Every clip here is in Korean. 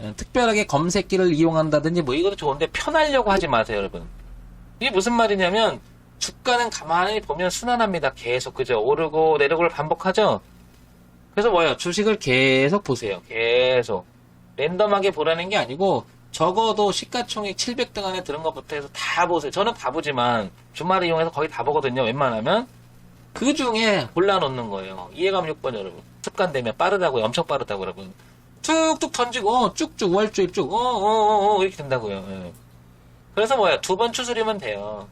예, 특별하게 검색기를 이용한다든지 뭐 이것도 좋은데 편하려고 하지 마세요, 여러분. 이게 무슨 말이냐면 주가는 가만히 보면 순환합니다. 계속 그죠? 오르고 내리고를 반복하죠. 그래서 뭐예요? 주식을 계속 보세요. 계속 랜덤하게 보라는 게 아니고 적어도 시가총액 700등 안에 드는 것부터 해서 다 보세요. 저는 다 보지만 주말을 이용해서 거의 다 보거든요. 웬만하면 그 중에 골라놓는 거예요. 이해감 6번 여러분. 습관되면 빠르다고요. 엄청 빠르다고 여러분. 툭툭 던지고 쭉쭉 월주일 쭉 어어 어 이렇게 된다고요. 예. 그래서 뭐야 두 번 추스리면 돼요.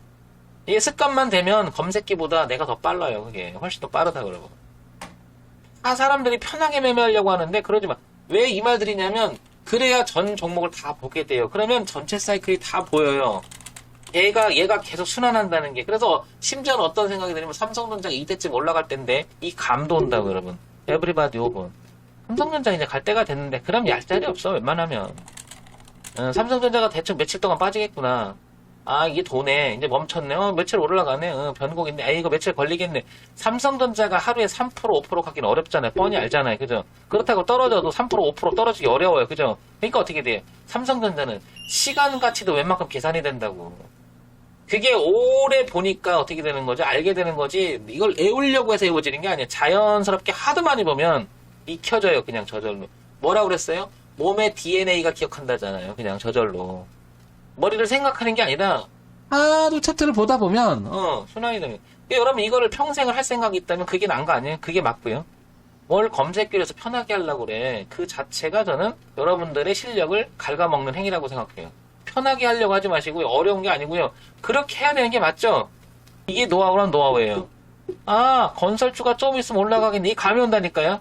이게 습관만 되면 검색기보다 내가 더 빨라요. 그게 훨씬 더 빠르다 그러고. 아 사람들이 편하게 매매하려고 하는데 그러지 마. 왜 이 말 드리냐면 그래야 전 종목을 다 보게 돼요. 그러면 전체 사이클이 다 보여요. 얘가 얘가 계속 순환한다는 게 그래서 심지어는 어떤 생각이 들냐면 삼성전자 이때쯤 올라갈 때인데 이 감도 온다고 여러분. 에브리바디 5분. 삼성전자 이제 갈 때가 됐는데 그럼 얄짤이 없어 웬만하면. 어, 삼성전자가 대충 며칠 동안 빠지겠구나. 아, 이게 도네. 이제 멈췄네. 어, 며칠 올라가네. 어, 변곡인데. 아, 이거 며칠 걸리겠네. 삼성전자가 하루에 3% 5% 가기는 어렵잖아요. 뻔히 알잖아요. 그죠? 그렇다고 떨어져도 3% 5% 떨어지기 어려워요. 그죠? 그러니까 어떻게 돼요? 삼성전자는 시간 가치도 웬만큼 계산이 된다고. 그게 오래 보니까 어떻게 되는 거죠? 알게 되는 거지. 이걸 애우려고 해서 애워지는 게 아니에요. 자연스럽게 하도 많이 보면 익혀져요. 그냥 저절로. 뭐라 그랬어요? 몸의 DNA가 기억한다잖아요. 그냥 저절로. 머리를 생각하는 게 아니라 하도 차트를 보다 보면 어 순환이 되면 그러니까 여러분 이거를 평생을 할 생각이 있다면 그게 난 거 아니에요? 그게 맞고요. 뭘 검색기에서 편하게 하려고 그래. 그 자체가 저는 여러분들의 실력을 갉아먹는 행위라고 생각해요. 편하게 하려고 하지 마시고요. 어려운 게 아니고요. 그렇게 해야 되는 게 맞죠? 이게 노하우란 노하우예요. 아, 건설주가 좀 있으면 올라가겠네. 이 감이 온다니까요?